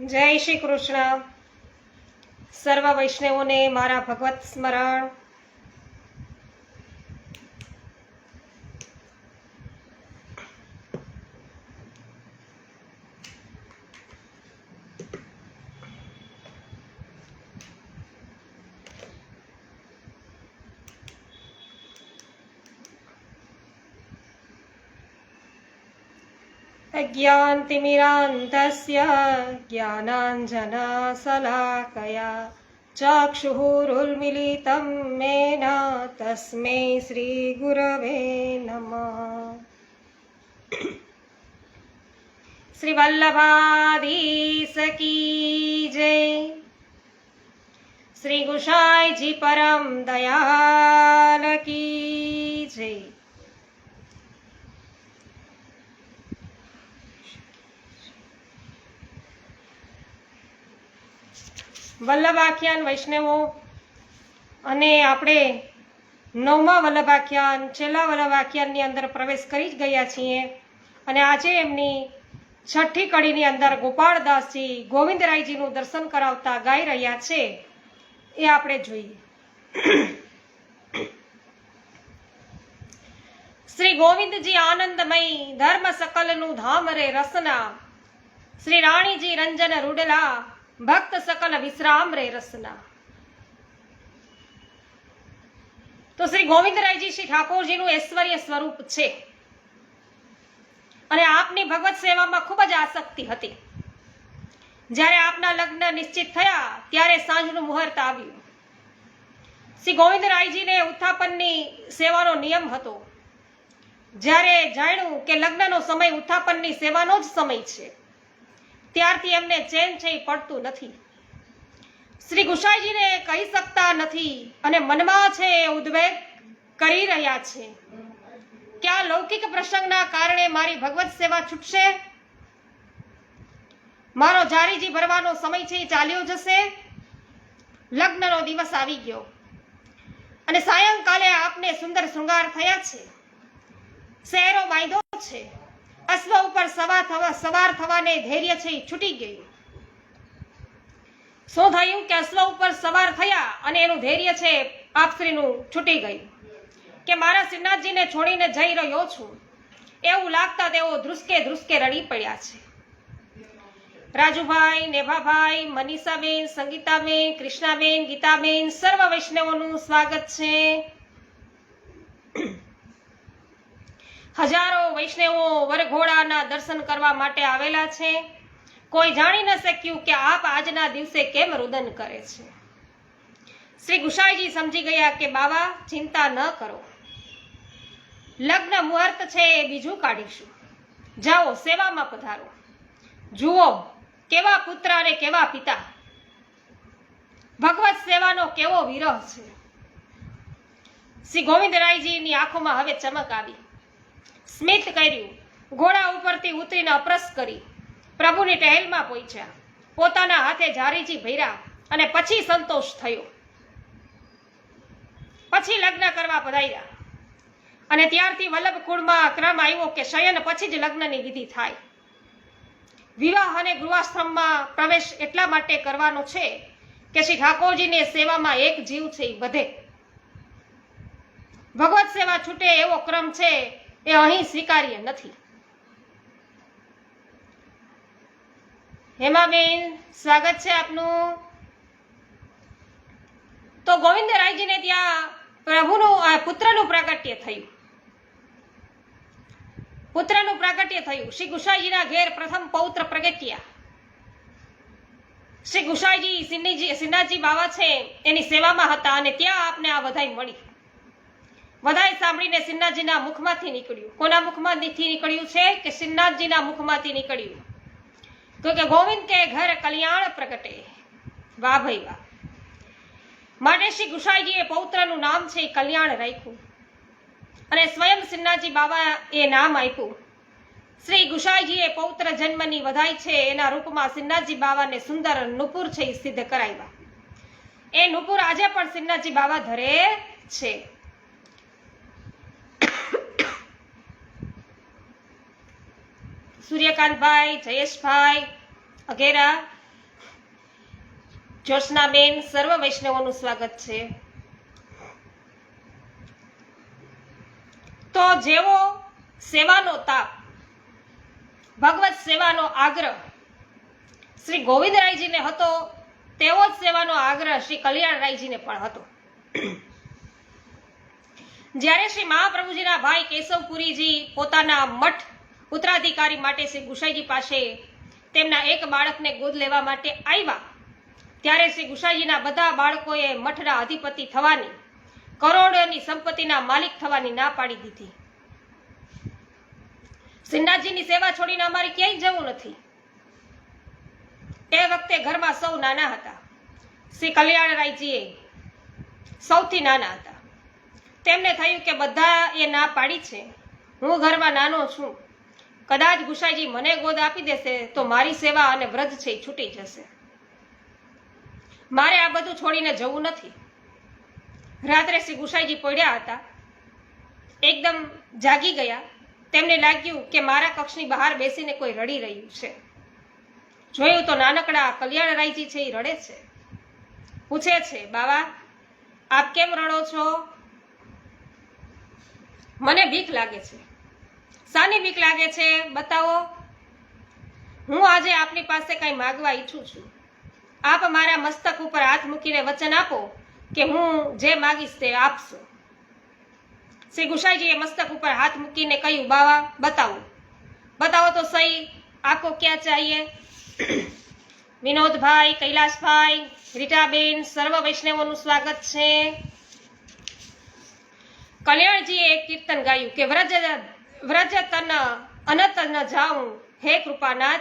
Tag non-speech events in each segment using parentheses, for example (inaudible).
જય શ્રી કૃષ્ણ. સર્વ વૈષ્ણવોને મારા ભગવત સ્મરણ. ज्ञान्तिमिरान्तस्य ज्ञानाञ्जनशलाकया चक्षुरुन्मिलितं मेन तस्मै श्रीगुरवे नमः श्रीवल्लभादीसकी जय श्रीगुसायजी परं दयाल की जय વલ્લભાખ્યાન વૈષ્ણવો, અને આપણે નવમા વલ્લભાખ્યાન, છેલ્લા વલ્લભાખ્યાનની અંદર પ્રવેશ કરી જ ગયા છીએ. અને આજે એમની છઠ્ઠી કડીની અંદર ગોપાળદાસજી ગોવિંદરાયજીનું દર્શન કરાવતા ગાઈ રહ્યા છે. એ આપણે જોઈએ. શ્રી ગોવિંદજી આનંદમય ધર્મ સકલનું ધામ રે રસના. શ્રી રાણીજી રંજન રૂડલા. ભક્ત સકલ વિશ્રામ રે રસના. તો શ્રી ગોવિંદરાયજી શ્રી ઠાકોરજીનું ઐશ્વર્ય સ્વરૂપ છે. અને આપની ભગવત સેવામાં ખૂબ જ આસક્તિ હતી. જ્યારે આપના લગ્ન નિશ્ચિત થયા, ત્યારે સાંજનું મુહૂર્ત આવ્યું. શ્રી ગોવિંદરાયજીને ઉત્થાપનની સેવાનો નિયમ હતો. જ્યારે જાણ્યું કે લગ્નનો સમય ઉત્થાપનની સેવાનો જ સમય છે. ત્યારથી એમને ચેન છે એ પડતું નથી. શ્રી ગુસાઈજીને કહી શકતા નથી અને મનમાં છે એ ઉદ્વેગ કરી રહ્યા છે. કે લૌકિક પ્રસંગના કારણે મારી ભગવત સેવા છૂટશે? મારો જારીજી ભરવાનો સમય છે એ ચાલ્યો જશે? લગ્નનો દિવસ આવી ગયો. અને સાયંકાલે આપને સુંદર શૃંગાર થયા છે. શહેરો વાયદો છે. અશ્વ ઉપર સવાર થવા, સવાર થવાને ધૈર્ય છે, છૂટી ગયું. શું થયું કે અશ્વ ઉપર સવાર થયા અને એનું ધૈર્ય છે આપશ્રીનું છૂટી ગયું. કે મારા શ્રીનાથજીને છોડીને જઈ રહ્યો છું. એવું લાગતા તેઓ ધ્રુસકે ધ્રુસકે રડી પડ્યા છે. રાજુભાઈ, નેભાભાઈ, મનીષાબેન, સંગીતાબેન, કૃષ્ણાબેન, ગીતાબેન, સર્વ વૈષ્ણવોનું સ્વાગત છે. હજારો વૈષ્ણવો વરઘોડાના દર્શન કરવા માટે આવેલા છે. કોઈ જાણી ન શક્યું કે આપ આજના દિવસે કેમ રુદન કરે છે. શ્રી ગુસાઈજી સમજી ગયા કે બાવા, ચિંતા ન કરો. લગ્ન મુહૂર્ત છે એ બીજું કાઢીશું. જાઓ, સેવામાં પધારો. જુઓ, કેવા પુત્ર અને કેવા પિતા. ભગવત સેવાનો કેવો વિરહ છે. શ્રી ગોવિંદરાયજીની આંખોમાં હવે ચમક આવી. સ્મિત કર્યું. ઘોડા ઉપરથી ઉતરીને અપ્રસ કરી. પ્રભુની ટહેલમાં પહોંચ્યા. પોતાના હાથે જારીજી ભર્યા અને પછી સંતોષ થયો. પછી લગ્ન કરવા પધાર્યા. અને ત્યારથી વલ્લભ કુળમાં ક્રમ આવ્યો કે શયન પછી જ લગ્નની વિધિ થાય. વિવાહ અને ગૃહાશ્રમમાં પ્રવેશ એટલા માટે કરવાનો છે કે શ્રી ઠાકોરજીની સેવામાં એક જીવ છે એ વધે ભગવત સેવા છૂટે એવો ક્રમ છે એ અહીં સ્વીકાર્ય નથી. હેમાબેન, સ્વાગત છે આપનું. તો ગોવિંદરાયજીને ત્યાં પ્રભુનું પુત્રનું પ્રાગટ્ય થયું. પુત્રનું પ્રાગટ્ય થયું. શ્રી ગુસાઈજીના ઘેર પ્રથમ પૌત્ર પ્રગટ્યા. શ્રી ગુસાઈજી સિન્નાજી બાવા છે, એની સેવામાં હતા અને ત્યાં આપને આ વધાઈ મળી. વધાઈ સાંભળીને સિન્નાજીના મુખમાંથી નીકળ્યું. કોના મુખમાંથી નીકળ્યું છે કે સિન્નાથજીના મુખમાંથી નીકળ્યું? તો કે ગોવિંદ કે ઘર કલ્યાણ પ્રગટે. વાહ ભાઈ વાહ. માટે શ્રી ગુસાઈજીએ પૌત્રનું નામ છે કલ્યાણ રાખ્યું. અને સ્વયં સિન્નાજી બાબા એ નામ આપ્યું. શ્રી ગુસાઈજીએ પૌત્ર જન્મની વધાઈ છે એના રૂપમાં સિન્નાજી બાવાને સુંદર નુપુર છે સિદ્ધ કરાવ્યા. એ નુપુર આજે પણ સિન્નાજી બાબા ધરે છે. સૂર્યકાંતભાઈ, જયેશભાઈ, અઘેરા, જ્યોત્સનાબેન, સર્વ વૈષ્ણવોનું સ્વાગત છે. તો જેવો સેવાનો તાપ, ભગવત સેવાનો આગ્રહ શ્રી ગોવિંદરાયજીને હતો, તેવો જ સેવાનો આગ્રહ શ્રી કલ્યાણરાયજીને પણ હતો. જ્યારે શ્રી મહાપ્રભુજીના ભાઈ કેશવપુરીજી પોતાના મઠ ઉત્તરાધિકારી માટે શ્રી ગુસાઈજી પાસે તેમના એક બાળકને ગોદ લેવા માટે આવ્યા. ત્યારે શ્રી ગુસાઈજીના બધા બાળકોએ મઠના અધિપતિ થવાની, કરોડોની સંપત્તિના માલિક થવાની ના પાડી દીધી. શ્રીનાથજીની સેવા છોડીને અમારે ક્યાંય જવું નથી. એ વખતે ઘરમાં સૌ નાના હતા. શ્રી કલ્યાણરાયજીએ સૌથી નાના હતા. તેમને થયું કે બધા એ ના પાડી છે. હું ઘરમાં નાનો છું. કદાચ ગુસાઈજી મને ગોદ આપી દેશે તો મારી સેવા અને વ્રત છે એ છૂટી જશે. મારે આ બધું છોડીને જવું નથી. રાત્રે શ્રી ગુસાઈજી પડ્યા હતા. એકદમ જાગી ગયા. તેમને લાગ્યું કે મારા કક્ષની બહાર બેસીને કોઈ રડી રહ્યું છે. જોયું તો નાનકડા કલ્યાણરાયજી છે એ રડે છે. પૂછે છે, બાવા, આપ કેમ રડો છો? મને બીક લાગે છે. શાની બીક લાગે છે? બતાવો. હું આજે આપની પાસે કંઈ માગવા ઈચ્છું છું. આપ મારા મસ્તક ઉપર હાથ મૂકીને વચન આપો કે હું જે માગીશ તે આપશો. શ્રી ગુસાઈજીએ મસ્તક ઉપર હાથ મૂકીને કહ્યું, બાવા, બતાવો. બતાવો તો સહી, આપકો ક્યાં ચાહીએ? (clears throat) વિનોદભાઈ કૈલાસભાઈ રીટાબેન, સર્વ વૈષ્ણવોનું સ્વાગત છે. કલ્યાણજીએ એક કીર્તન ગાયું કે, વ્રજ વ્રજ તન અનત ન જાઉં હે કૃપાનાથ,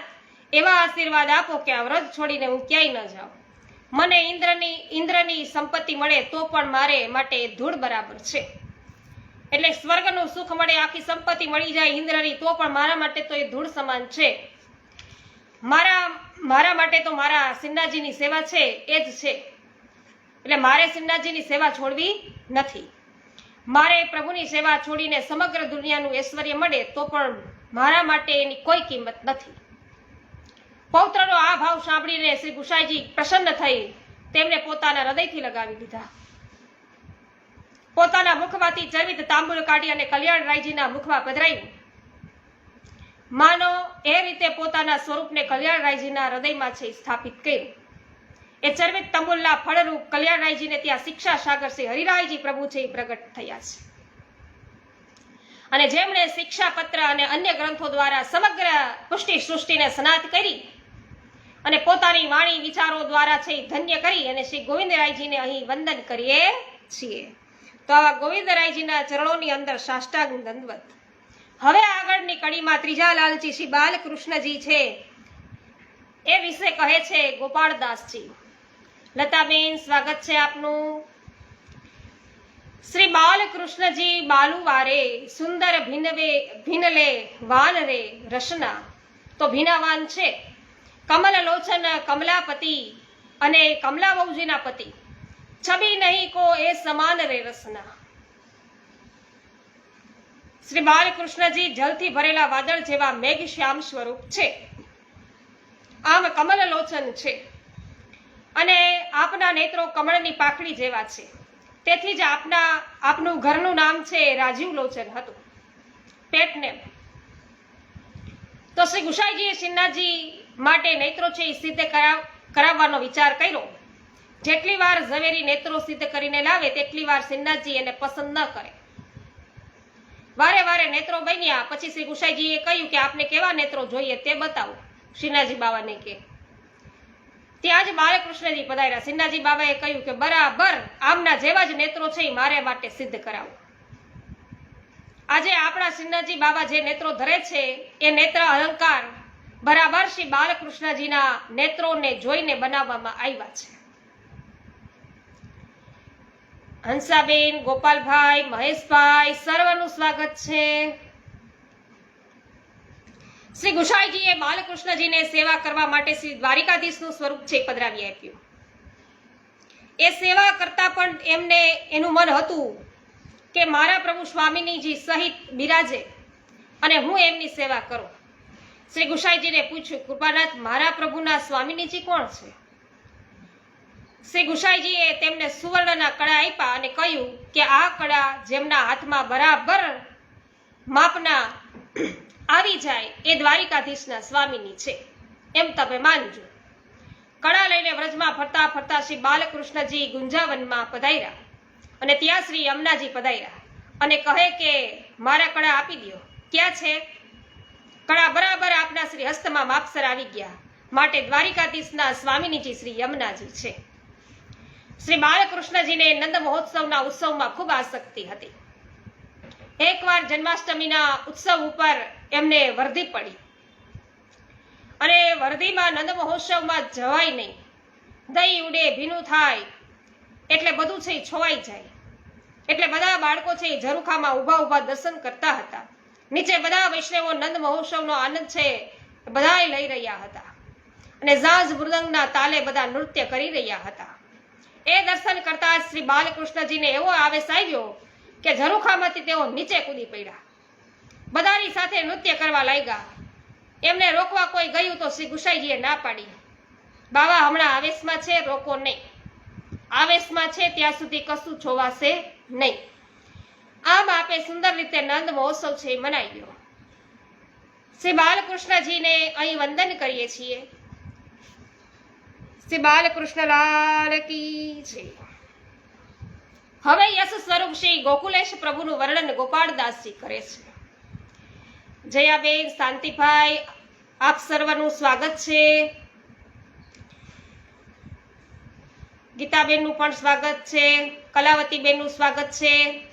એવા આશીર્વાદ આપો કે આ વ્રજ છોડીને હું ક્યાંય ન જાઉં. મને ઇન્દ્રની ઇન્દ્રની સંપત્તિ મળે તો પણ મારે માટે ધૂળ બરાબર છે. એટલે સ્વર્ગનું સુખ મળે, આખી સંપત્તિ મળી જાય ઇન્દ્રની, તો પણ મારા માટે તો એ ધૂળ સમાન છે. મારા મારા માટે તો મારા સિન્નાજીની સેવા છે, એ જ છે. એટલે મારે સિન્નાજીની સેવા છોડવી નથી. મારે પ્રભુની સેવા છોડીને સમગ્ર દુનિયાનું ઐશ્વર્ય મળે તો પણ મારા માટે એની કોઈ કિંમત નથી. પૌત્રનો આ ભાવ સાંભળીને શ્રી ગુસાઈજી પ્રસન્ન થઈ તેમને પોતાના હૃદયથી લગાવી દીધા. પોતાના મુખમાંથી ચરવિત તાંબુલ કાઢી અને કલ્યાણરાયજીના મુખમાં પધરાયું માનો એ રીતે પોતાના સ્વરૂપને કલ્યાણ રાયજીના હૃદયમાં છે સ્થાપિત કર્યું એ ચરવિત તમુલના ફળરૂપ કલ્યાણરાયજીને ત્યાં શિક્ષા સાગર શ્રી હરિરાયજી પ્રભુ છે એ પ્રગટ થયા છે. અને જેમણે શિક્ષા પત્ર અને અન્ય ગ્રંથો દ્વારા સમગ્ર પુષ્ટિ સૃષ્ટિને સ્નાત કરી અને પોતાની વાણી વિચારો દ્વારા છે ધન્ય કરી અને શ્રી ગોવિંદરાયજીને અહીં વંદન કરીએ છીએ. તો આવા ગોવિંદરાયજીના ચરણોની અંદર સાષ્ટાંગ દંડવત. હવે આગળની કડીમાં ત્રીજા લાલજી શ્રી બાલકૃષ્ણજી છે. એ વિશે કહે છે ગોપાળદાસજી. લતાબેન સ્વાગત છે આપનું. શ્રી બાલકૃષ્ણજી બાલુવારે સુંદર ભિનવે ભિનલે, વાન રે, રસના. તો ભીનાવાન છે. કમલ લોચન કમલાપતિ અને કમલાબહુજીના પતિ. છબી નહીં કો એ સમાન રે રસના. શ્રી બાલકૃષ્ણજી જલથી ભરેલા વાદળ જેવા મેઘ શ્યામ સ્વરૂપ છે. આમ કમલ લોચન છે. અને આપના નેત્રો કમળની પાખડી જેવા છે. તેથી જ આપના, આપનું ઘરનું નામ છે રાજીવ લોચન હતું. પેટને. તો શ્રી ગુસાઈજીએ સિન્હાજી માટે નેત્રો છે એ સિદ્ધ કરાવ, કરાવવાનો વિચાર કર્યો. જેટલી વાર ઝવેરી નેત્રો સિદ્ધ કરીને લાવે, તેટલી વાર સિન્હાજી એને પસંદ ન કરે. વારે વારે નેત્રો બન્યા. પછી શ્રી ગુસાઈજીએ કહ્યું કે આપને કેવા નેત્રો જોઈએ તે બતાવો. શ્રીનાજી બાવાને કે ત્યાં જ બાલકૃષ્ણજી પધાર્યા. સિન્હાજી બાબાએ કહ્યું કે બરાબર, આમના જેવા જ નેત્રો છે એ મારે માટે સિદ્ધ કરાવો. આજે આપણા સિન્હાજી બાબા જે નેત્રો ધરે છે, એ નેત્ર અલંકાર બરાબર શ્રી બાલકૃષ્ણજીના નેત્રોને જોઈને બનાવવામાં આવ્યા છે. હંસાબેન, ગોપાલભાઈ, મહેશભાઈ, સર્વનું સ્વાગત છે. શ્રી ગુસાઈજીએ બાલકૃષ્ણજીને સેવા કરવા માટે શ્રી દ્વારિકાધીશનું સ્વરૂપ છે પધરાવી આપ્યું. એ સેવા કરતા પણ એમને એનું મન હતું કે મારા પ્રભુ સ્વામિનીજી સહિત બિરાજે અને હું એમની સેવા કરું. શ્રી ગુસાઈજીને પૂછ્યું, કૃપાનાથ, મારા પ્રભુના સ્વામિનીજી કોણ છે? શ્રી ગુસાઈજીએ તેમને સુવર્ણના કળા આપ્યા અને કહ્યું કે આ કળા જેમના હાથમાં બરાબર માપના આવી જાય એ દ્વારિકાધીશના સ્વામીની છે. એમ તમે માનજો. કળા લઈને વ્રજમાં ફરતા ફરતા શ્રી બાલકૃષ્ણજી ગુંજાવનમાં પધાર્યા અને ત્યાં શ્રી યમુનાજી પધાર્યા અને કહે કે, મારા કળા આપી દ્યો. ક્યાં છે? કળા બરાબર આપના શ્રી હસ્તમાં માપસર આવી ગયા. માટે દ્વારિકાધીશના સ્વામીનીજી શ્રી યમુનાજી છે. શ્રી બાલકૃષ્ણજીને નંદ મહોત્સવના ઉત્સવમાં ખૂબ આસક્તિ હતી. એકવાર જન્માષ્ટમીના ઉત્સવ ઉપર એમને વર્ધી પડી. અને વર્ધીમાં નંદ મહોત્સવમાં જવાય નહીં. દહીં ઉડે, ભીનું થાય, એટલે બધું છે છોવાઈ જાય. એટલે બધા બાળકો છે ઝરૂખામાં ઊભા ઊભા દર્શન કરતા હતા. નીચે બધા વૈષ્ણવો નંદ મહોત્સવનો આનંદ છે બધાએ લઈ રહ્યા હતા. અને ઝાઝ મૃદંગના તાલે બધા નૃત્ય કરી રહ્યા હતા. એ દર્શન કરતા શ્રી બાલકૃષ્ણજીને એવો આવેશ આવ્યો કે ઝરૂખામાંથી તેઓ નીચે કૂદી પડ્યા. બધાની સાથે નૃત્ય કરવા લાગ્યા. એમને રોકવા કોઈ ગયું તો શ્રી ગુસાઈજીએ ના પાડી. બાવા હમણાં આવેશમાં છે, રોકો નહીં. આવેશમાં છે, ત્યાં સુધી કશું જોવાશે નહીં. આમ આપે સુંદર રીતે નંદ મહોત્સવ છે મનાઈ ગયો. શ્રી બાલકૃષ્ણજીને અહીં વંદન કરીએ છીએ. શ્રી બાલકૃષ્ણલાલ કી છે હવે યશ સ્વરૂપ શ્રી ગોકુલેશ પ્રભુનું વર્ણન ગોપાળદાસજી કરે છે. જયાબેન, શાંતિભાઈ, આપ સર્વનું સ્વાગત છે. ગીતાબેનનું પણ સ્વાગત છે. કલાવતીબેનનું સ્વાગત છે.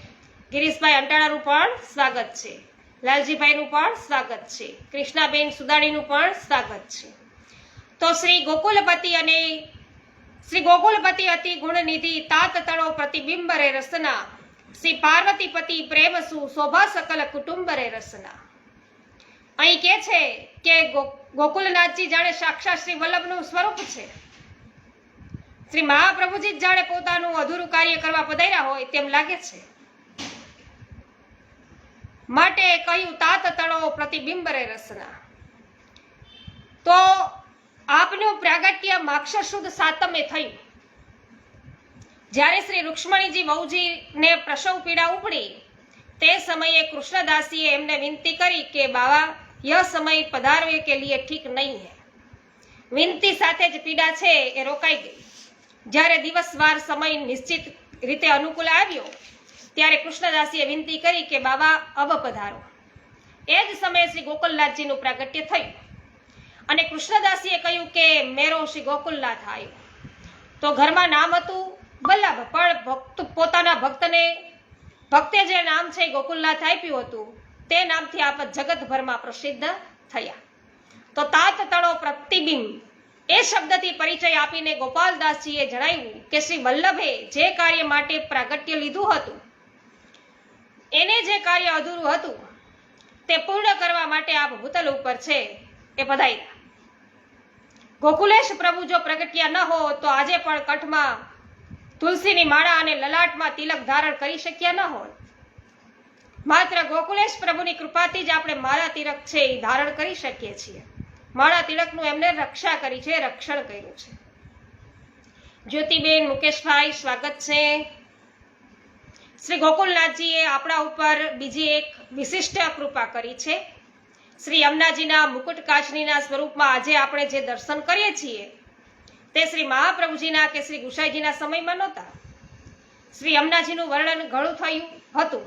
ગિરીશભાઈ અંટાણાનું પણ સ્વાગત છે. લાલજીભાઈનું પણ સ્વાગત છે. કૃષ્ણાબેન સુદાણીનું પણ સ્વાગત છે. તો શ્રી ગોકુલપતિ અને શ્રી ગોકુલપતિ અતિ ગુણનિધિ તાત તળો પ્રતિબિંબ રે રસના. શ્રી પાર્વતીપતિ પ્રેમ સુ શોભા સકલ કુટુંબ રે રસના. અહીં કે છે કે ગોકુલનાથજી જાણે સાક્ષાત શ્રી વલ્લભનું સ્વરૂપ છે. શ્રી મહાપ્રભુજી જાણે પોતાનું અધૂરું કાર્ય કરવા પધાર્યા હોય તેમ લાગે છે. માટે કહ્યું તાત તળો પ્રતિબિંબ રે રસના. તો આપનું પ્રાગટ્ય માક્ષર શુદ્ધ સાતમે થયું. જ્યારે શ્રી રૂક્ષ્મણીજી વહુજીને પ્રસવ પીડા ઉપડી, તે સમયે કૃષ્ણદાસીએ એમને વિનંતી કરી કે, બાવા, યહ સમય પધારવે કે લીએ ઠીક નહીં હે. વિનંતી સાથે જ પીડા છે એ રોકાઈ ગઈ. જ્યારે દિવસવાર સમય નિશ્ચિત રીતે અનુકૂળ આવ્યો, ત્યારે કૃષ્ણદાસીએ વિનંતી કરી કે બાબા અબ પધારો. એ જ સમયે શ્રી ગોકુલનાથજીનું પ્રાગટ્ય થયું. અને કૃષ્ણદાસીએ કહ્યું કે મેરો શ્રી ગોકુલનાથ આવ્યો તો ઘરમાં નામ હતું વલ્લભ, પણ ભક્ત, પોતાના ભક્તને ભક્તે જે નામ છે ગોકુલનાથ આપ્યું હતું, તે નામથી આપ જગતભરમાં પ્રસિદ્ધ થયા. તો તાત તળો પ્રતિબિંબ. એ શબ્દથી પરિચય આપીને ગોપાલદાસજીએ જણાવ્યું કે શ્રી વલ્લભે જે કાર્ય માટે પ્રાગટ્ય લીધું હતું, એને જે કાર્ય અધૂરું હતું, તે પૂર્ણ કરવા માટે આપ ભૂતલ ઉપર છે એ પધાર્યા. ગોકુલેશ પ્રભુ જો પ્રગટ્યા ન હો, તો આજે પણ કઠમાં તુલસીની માળા અને લલાટમાં તિલક ધારણ કરી શક્યા ન હોત માત્ર ગોકુલેશ પ્રભુની કૃપાથી જ આપણે માળા તિલક છે એ ધારણ કરી શકીએ છીએ. માળા તિલકનું એમને રક્ષા કરી છે, રક્ષણ કર્યું છે. જ્યોતિબેન, મુકેશભાઈ, સ્વાગત છે. શ્રી ગોકુલનાથજીએ આપણા ઉપર બીજી એક વિશિષ્ટ કૃપા કરી છે. શ્રી અમનાજીના મુકુટ કાચનીના સ્વરૂપમાં આજે આપણે જે દર્શન કરીએ છીએ, તે શ્રી મહાપ્રભુજીના કે શ્રી ગુસાઈજીના સમયમાં નહોતા. શ્રી અમનાજીનું વર્ણન ઘણું થયું હતું,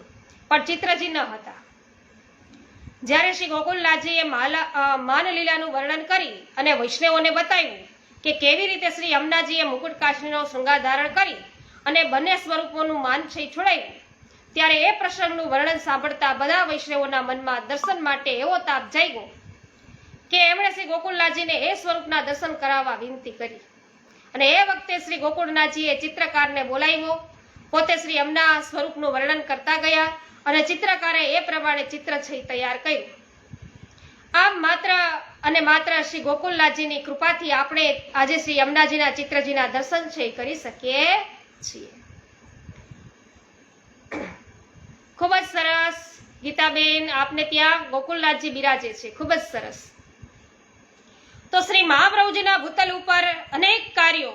પણ ચિત્રજી ન હતા. જ્યારે શ્રી ગોકુલનાથજીએ માનલીલાનું વર્ણન કરી અને વૈષ્ણવોને બતાવ્યું કે કેવી રીતે શ્રી અમનાજીએ મુકુટ કાચનીનો શૃંગાર ધારણ કરી અને બંને સ્વરૂપોનું માન છે છોડાયું ત્યારે એ પ્રસંગનું વર્ણન સાંભળતા બધા વૈષ્ણવોના મનમાં દર્શન માટે એવો તાપ જાગ્યો કે એમણે શ્રી ગોકુલનાથજીને એ સ્વરૂપના દર્શન કરાવવા વિનંતી કરી. અને એ વખતે શ્રી ગોકુળનાથજીએ ચિત્રકારને બોલાવ્યો. પોતે શ્રી એમના સ્વરૂપનું વર્ણન કરતા ગયા અને ચિત્રકારે એ પ્રમાણે ચિત્ર છે તૈયાર કર્યું. આમ માત્ર અને માત્ર શ્રી ગોકુલનાથજીની કૃપાથી આપણે આજે શ્રી યમુનાજીના ચિત્રજીના દર્શન છે કરી શકીએ છીએ. ખૂબ જ સરસ. ગીતાબેન, આપને ત્યાં ગોકુલનાથજી બિરાજે છે. ખૂબ જ સરસ. તો શ્રી મહાપ્રભુજીના ભૂતલ ઉપર અનેક કાર્યો,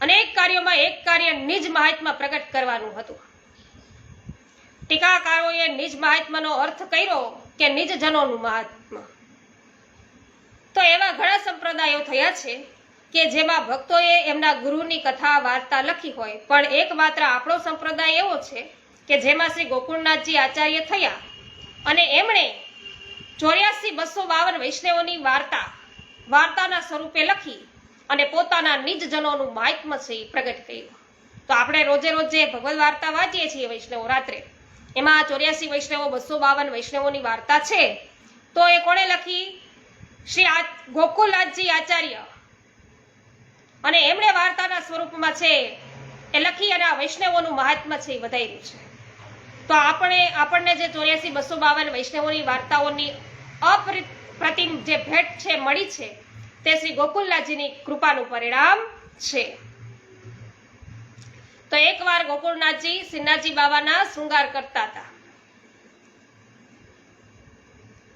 અનેક કાર્યોમાં એક કાર્ય નિજ મહાત્મા પ્રગટ કરવાનું હતું. ટીકાકારોએ નિજ મહાત્માનો અર્થ કર્યો કે નિજ જનોનું મહાત્મા. તો એવા ઘણા સંપ્રદાયો થયા છે કે જેમાં ભક્તોએ એમના ગુરુની કથા, વાર્તા લખી હોય. પણ એકમાત્ર આપણો સંપ્રદાય એવો છે કે જેમાં શ્રી ગોકુળનાથજી આચાર્ય થયા અને એમણે ચોર્યાસી બસો બાવન વૈષ્ણવોની વાર્તા, વાર્તાના સ્વરૂપે લખી અને પોતાના નિજજનોનું મહાત્મ છે એ પ્રગટ કર્યું. તો આપણે રોજે રોજે ભગવદ વાર્તા વાંચીએ છીએ વૈષ્ણવો રાત્રે. એમાં ચોર્યાસી વૈષ્ણવો બસો બાવન વૈષ્ણવોની વાર્તા છે. તો એ કોણે લખી? શ્રી ગોકુલનાથજી આચાર્ય. અને એમણે વાર્તાના સ્વરૂપમાં છે એ લખી અને આ વૈષ્ણવોનું મહાત્મ્ય છે એ વધાર્યું છે. તો આપણે, આપણને જે ચોર્યાસી, બસો બાવન વૈષ્ણવોની વાર્તાઓની અપ્રતિમ જે ભેટ છે, મળી છે, તે શ્રી ગોકુલનાથજીની કૃપાનું પરિણામ છે. તો એકવાર ગોકુળનાથજી સિન્નાજી બાબાના શૃંગાર કરતા હતા.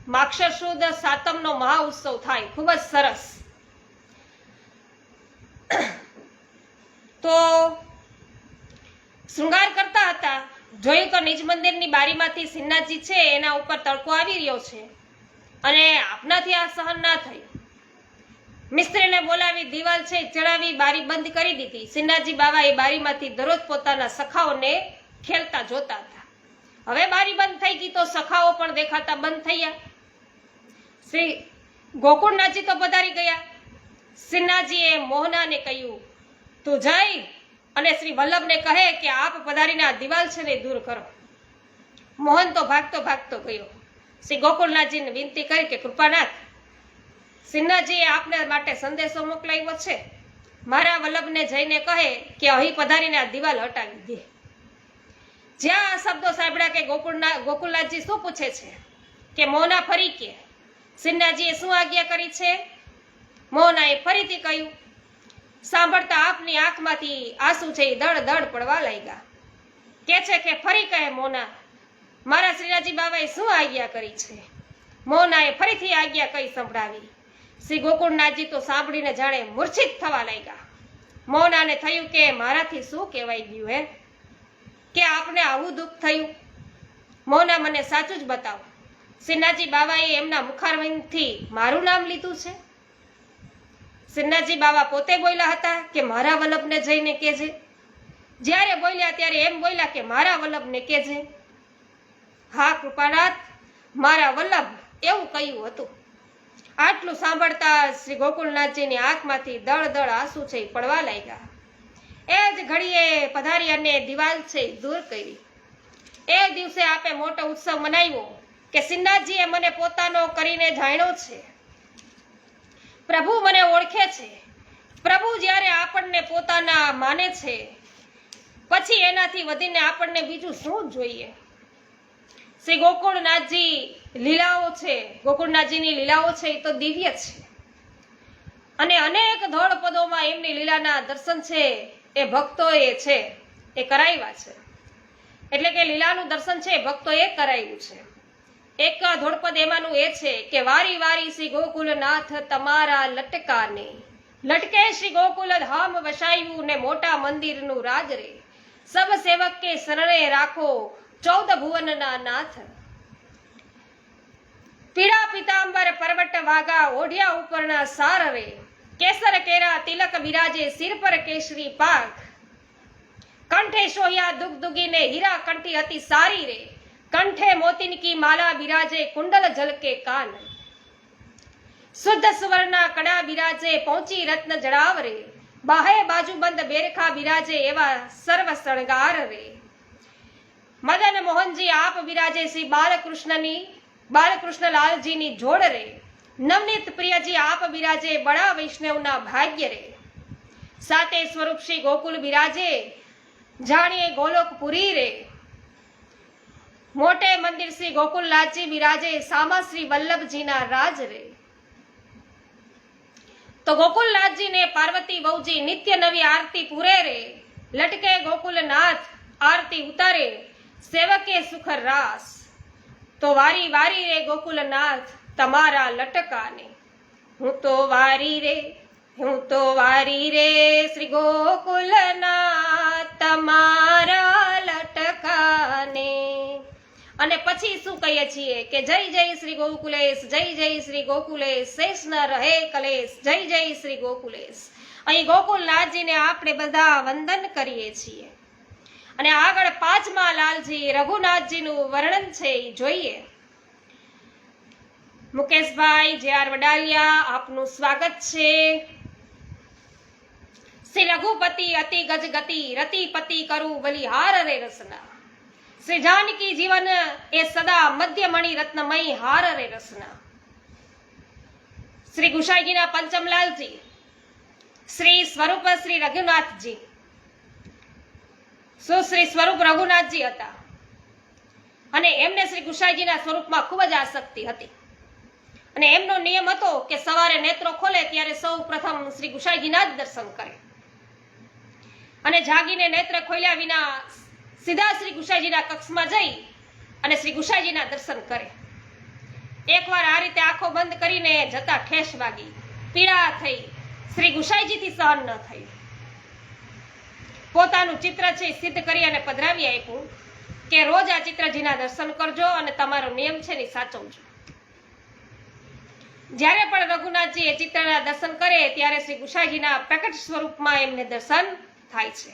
માક્ષર સાતમનો મહા ઉત્સવ થાય, ખૂબ જ સરસ. તો શૃંગાર કરતા હતા જોયું તો નિજ મંદિરની બારીમાંથી સિન્નાજી છે, એના ઉપર તડકો આવી રહ્યો છે. અને આપનાથી આ સહન ના થયું મિસ્ત્રીને બોલાવી દિવાલ છે ચડાવી બારી બંધ કરી દીધી. સિન્નાજી બાવા એ બારીમાંથી દરરોજ પોતાના સખાઓને ખેલતા જોતા હતા. હવે બારી બંધ થઈ ગઈ તો સખાઓ પણ દેખાતા બંધ થયા. શ્રી ગોકુળનાથજી તો પધારી ગયા. સિન્હાજીએ મોહનાને કહ્યું, તું જઈ અને શ્રી વલ્લભને કહે કે આપ પધારીને આ દિવાલ છે ને દૂર કરો. મોહન તો ભાગતો ભાગતો ગયો. શ્રી ગોકુલનાથજીને વિનંતી કરી કે, કૃપાનાથ, સિન્હાજીએ આપને માટે સંદેશો મોકલાવ્યો છે. મારા વલ્લભને જઈને કહે કે અહીં પધારીને આ દિવાલ હટાવી દે. જ્યાં શબ્દો સાંભળ્યા કે ગોકુળના ગોકુલનાથજી શું પૂછે છે? કે, મોના ફરી કે? સિન્હાજીએ શું આજ્ઞા કરી છે? મોહનાએ ફરીથી કહ્યું સાંભળતા આપની આંખમાંથી આંસુ છે એ દળ દળ પડવા લાગ્યા. કે છે કે ફરી કહે મોના, મારા શ્રીરાજી બાબાએ શું આજ્ઞા કરી છે? મોનાએ ફરીથી આજ્ઞા કઈ સંભળાવી. શ્રી ગોકુળનાથજી તો સાંભળીને જાણે મૂર્છિત થવા લાગ્યા. મોનાને થયું કે મારાથી શું કહેવાય ગયું, હે? કે આપને આવું દુઃખ થયું? મોના, મને સાચું જ બતાવો. સિન્હાજી બાબાએ એમના મુખારવિંદથી મારું નામ લીધું છે? સિન્હાજી બાબા પોતે બોલ્યા હતા કે મારા વલ્લભને જઈને કેજે જ્યારે બોલ્યા ત્યારે એમ બોલ્યા કે મારા વલ્લભને કેજે હા, કૃપાનાથ, મારા વલ્લભ એવું કહ્યું હતું. આટલું સાંભળતા શ્રી ગોકુલનાથજીની આંખમાંથી દળ દળ આંસુ છે પડવા લાગ્યા. એ જ ઘડીએ પધારી અને દિવાલ છે દૂર કરી. એ દિવસે આપે મોટો ઉત્સવ મનાવ્યો કે સિન્નાથજીએ મને પોતાનો કરીને જાણ્યો છે. પ્રભુ મને ઓળખે છે. પ્રભુ જ્યારે આપણને પોતાના માને છે, પછી એનાથી વધીને આપણને બીજું શું જોઈએ? શ્રી ગોકુળનાથજી લીલાઓ છે, ગોકુળનાથજીની લીલાઓ છે, એ તો દિવ્ય છે. અને અનેક ધોળ પદોમાં એમની લીલાના દર્શન છે, એ ભક્તોએ છે, એ કરાવ્યા છે. એટલે કે લીલાનું દર્શન છે, એ ભક્તોએ કરાવ્યું છે. એક ધોળપદ એમાંનું એ છે કે વારી વારી શ્રી ગોકુલનાથ તમારા લટકાને. લટકે શ્રી ગોકુલ ધામ વસાયું ને મોટા મંદિરનું રાજ રે. સબ સેવક કે શરણે રાખો ચૌદ ભુવનના નાથ. પીળા પિતાંબર પરવટ વાગા ઓઢિયા ઉપરના સાર રે. કેસર કેરા તિલક બિરાજે સિર પર કેસરી પાક. કંઠે શોયા દુગ દુગીને હીરા કંઠી અતિ સારી રે. કંઠે મોતીન કી માલા બિરાજે કુંડલ જલકે કાન શુદ્ધ સુવર્ણા કડા બિરાજે પહોંચી રત્ન જડાવ રે બાહે બાજુબંધ બેરખા બિરાજે એવા સર્વ શણગાર રે મદન મોહનજી આપ બિરાજે શ્રી બાલકૃષ્ણની બાલકૃષ્ણલાલજીની જોડ રે નવનીત પ્રિયજી આપ બિરાજે બડા વૈષ્ણવના ભાગ્ય રે સાતે સ્વરૂપ શ્રી ગોકુલ બિરાજે જાણીએ ગોલોકપુરી રે મોટે મંદિર શ્રી ગોકુલનાથજી બિરાજે, સામા શ્રી વલ્લભજીના રાજ રે. તો ગોકુલનાથજીને પાર્વતી બહુજી નિત્ય નવી આરતી પૂરે રે. લટકે ગોકુલનાથ, આરતી ઉતારે, સેવકે સુખર રાસ. તો વારી વારી રે ગોકુલનાથ તમારા લટકાને. હું તો વારી રે, હું તો વારી રે શ્રી ગોકુલના તમારા લટકાને. અને પછી શું કહીએ છીએ કે જય જય શ્રી ગોકુલેશ, જય જય શ્રી ગોકુલેશ, શેષ ન રહે કલેશ, જય જય શ્રી ગોકુલેશ. અહીં ગોકુલનાથજીને આપણે બધા વંદન કરીએ છીએ. અને આગળ પાંચમા લાલજી રઘુનાથજીનું વર્ણન છે એ જોઈએ. મુકેશભાઈ જે આર વડાલિયા, આપનું સ્વાગત છે. શ્રી રઘુપતિ અતિ ગજગતિ, રતિપતિ કરું બલિહાર રે રસના. શ્રી જાનકી જીવન એ સદા મધ્યમણી રત્નમય હાર રે રસના. શ્રી ગુસાઈજીના પંચમલાલજી, શ્રી સ્વરૂપ શ્રી રઘુનાથજી, સુશ્રી સ્વરૂપ રઘુનાથજી હતા. અને એમને શ્રી ગુસાઈજીના સ્વરૂપમાં ખૂબ જ આસક્તિ હતી. અને એમનો નિયમ હતો કે સવારે નેત્રો ખોલે ત્યારે સૌ પ્રથમ શ્રી ગુસાઈજીના જ દર્શન કરે. અને જાગીને નેત્ર ખોલ્યા વિના સીધા શ્રી ગુસાઈજીના કક્ષમાં જઈ અને શ્રી ગુસાઈજીના દર્શન કરે. એકવાર આ રીતે આંખો બંધ કરીને જતા ઠેસ વાગી. પીડા થઈ. શ્રી ગુસાઈજીથી સહન ન થયું પોતાનું ચિત્ર છે સિદ્ધ કરી અને પધરાવી આપ્યું કે રોજ આ ચિત્રજીના દર્શન કરજો અને તમારો નિયમ છે ને સાચવજો. જ્યારે પણ રઘુનાથજી એ ચિત્રના દર્શન કરે ત્યારે શ્રી ગુસાઈજીના પ્રકટ સ્વરૂપમાં એમને દર્શન થાય છે.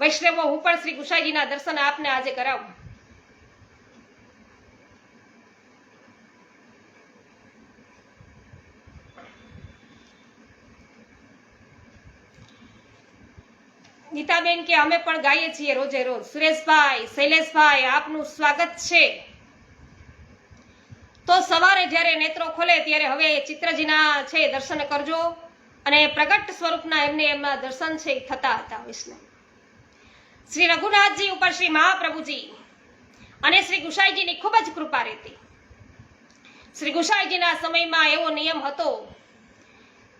વૈષ્ણવો, હું પણ શ્રી ગુસાઈજીના દર્શન આપને આજે કરાવું. નીતાબેન કે અમે પણ ગાઈએ છીએ રોજે રોજ. સુરેશભાઈ, શૈલેષભાઈ, આપનું સ્વાગત છે. તો સવારે જ્યારે નેત્રો ખોલે ત્યારે હવે ચિત્રજીના છે, દર્શન કરજો. અને પ્રગટ સ્વરૂપના એમને એમના દર્શન છે થતા હતા, વિષ્ણુ. શ્રી રઘુનાથજી ઉપર શ્રી મહાપ્રભુજી અને શ્રી ગુસાઈજીની ખૂબ જ કૃપા રહેતી. શ્રી ગુસાઈજીના સમયમાં એવો નિયમ હતો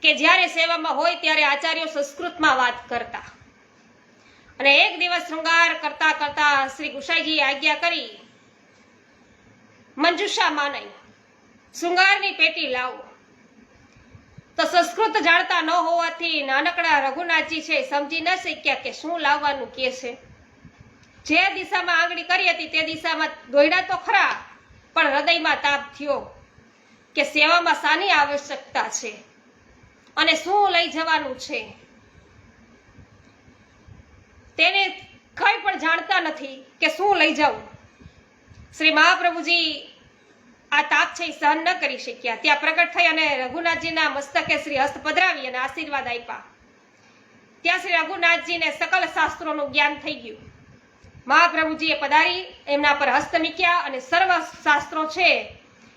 કે જ્યારે સેવામાં હોય ત્યારે આચાર્યો સંસ્કૃતમાં વાત કરતા. અને એક દિવસ શૃંગાર કરતા કરતા શ્રી ગુસાઈજીએ આજ્ઞા કરી, મંજુષા માનઈ શૃંગારની પેટી લાવો. તો સંસ્કૃત જાણતા ન હોવાથી નાનકડા રઘુનાથજી છે સમજી ન શક્યા કે શું લાવવાનું કે છે. જે દિશામાં આંગળી કરી હતી તે દિશામાં દોડ્યા તો ખરા, પણ હૃદયમાં તાપ થયો કે સેવામાં શાની આવશ્યકતા છે. અને શું લઈ જવાનું છે? તેને કંઈ પણ જાણતા નથી કે શું લઈ જવું. શ્રી મહાપ્રભુજી આ તાપ છે એ સહન ન કરી શક્યા. ત્યાં પ્રગટ થઈ અને રઘુનાથજીના મસ્તકે શ્રી હસ્ત પધરાવી અને આશીર્વાદ આપ્યા. ત્યાં શ્રી રઘુનાથજીને સકલ શાસ્ત્રોનું જ્ઞાન થઈ ગયું. મહાપ્રભુજીએ પધારી, એમના પર હસ્ત મીક્યા અને સર્વ શાસ્ત્રો છે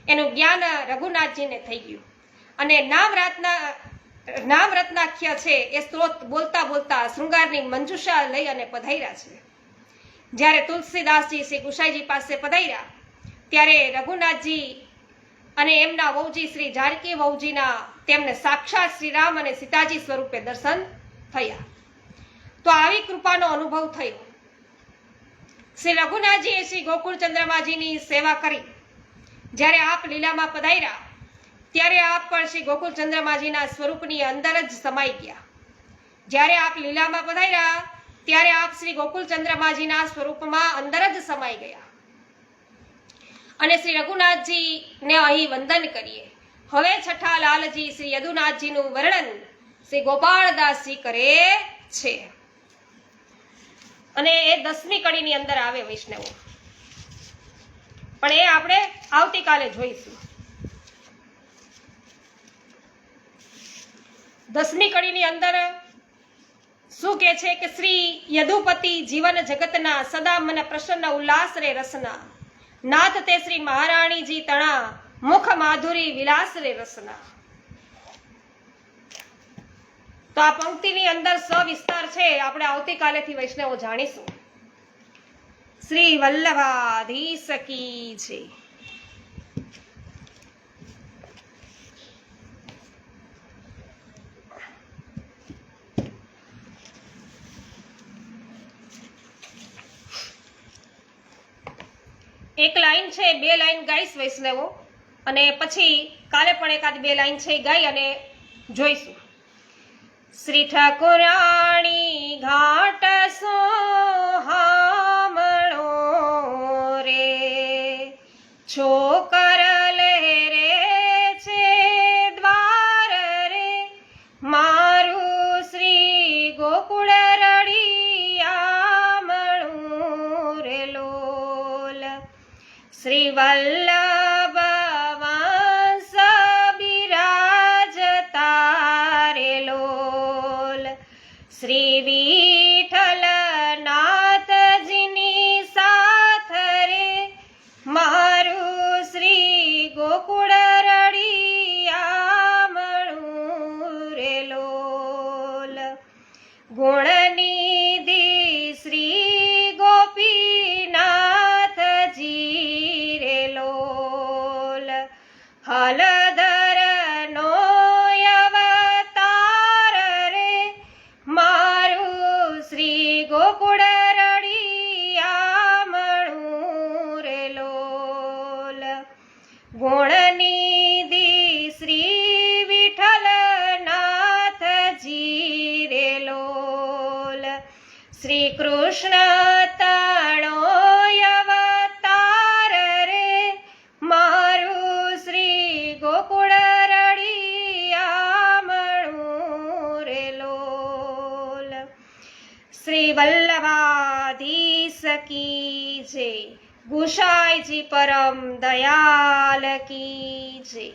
એનું જ્ઞાન રઘુનાથજીને થઈ ગયું. અને નામ રાતના નામ રત્નાખ્ય છે એ સ્ત્રોત બોલતા બોલતા શૃંગારની મંજુષા લઈ અને પધાર્યા છે. જ્યારે તુલસીદાસજી શ્રી ગુસાઈજી પાસે પધાર્યા ત્યારે રઘુનાથજી અને એમના વહુજી શ્રી જાનકી વહુજીના તેમને સાક્ષાત શ્રી રામ અને સીતાજી સ્વરૂપે દર્શન થયા. તો આવી કૃપાનો અનુભવ થયો. શ્રી રઘુનાથજીએ શ્રી ગોકુળચંદ્રમાજીની સેવા કરી. જ્યારે આપ લીલામાં પધાર્યા, ત્યારે આપ પણ શ્રી ગોકુળચંદ્રમાજીના સ્વરૂપની અંદર જ સમાઈ ગયા. જ્યારે આપ લીલામાં પધાર્યા, ત્યારે આપ શ્રી ગોકુળચંદ્રમાજીના સ્વરૂપમાં અંદર જ સમાઈ ગયા. અને શ્રી રઘુનાથજીને અહીં વંદન કરીએ. હવે છઠ્ઠા લાલજી શ્રી યદુનાથજીનું વર્ણન શ્રી ગોપાળદાસજી કરે છે. અને એ દસમી કડીની અંદર આવે વૈષ્ણવો. પણ એ આપણે આવતીકાલે જોઈશું. દસમી કડીની અંદર શું કે છે કે શ્રી યદુપતિ જીવન જગતના સદા મન પ્રસન્ન ઉલ્લાસ રે રસના. નાથ તે શ્રી મહારાણીજી તણા મુખ માધુરી વિલાસ રે રસના. તો આ પંક્તિની અંદર સવિસ્તાર છે, આપણે આવતીકાલેથી વૈષ્ણવો જાણીશું. શ્રી વલ્લભાધીશ છે એક લાઈન છે, બે લાઈન ગાઈશ વૈષ્ણવો. અને પછી કાલે પણ એકાદ બે લાઈન છે, ગાઈ અને જોઈશું. શ્રી ઠાકુરાણી ઘાટ સોહામણો રે. છોકર શ્રી કૃષ્ણ તાણો અવતાર રે, મારું શ્રી ગોકુળ રડિયામણું રે લોલ. શ્રી વલ્લભાધીશ કી જય, ગુસાઈજી પરમ દયાલ કી જય.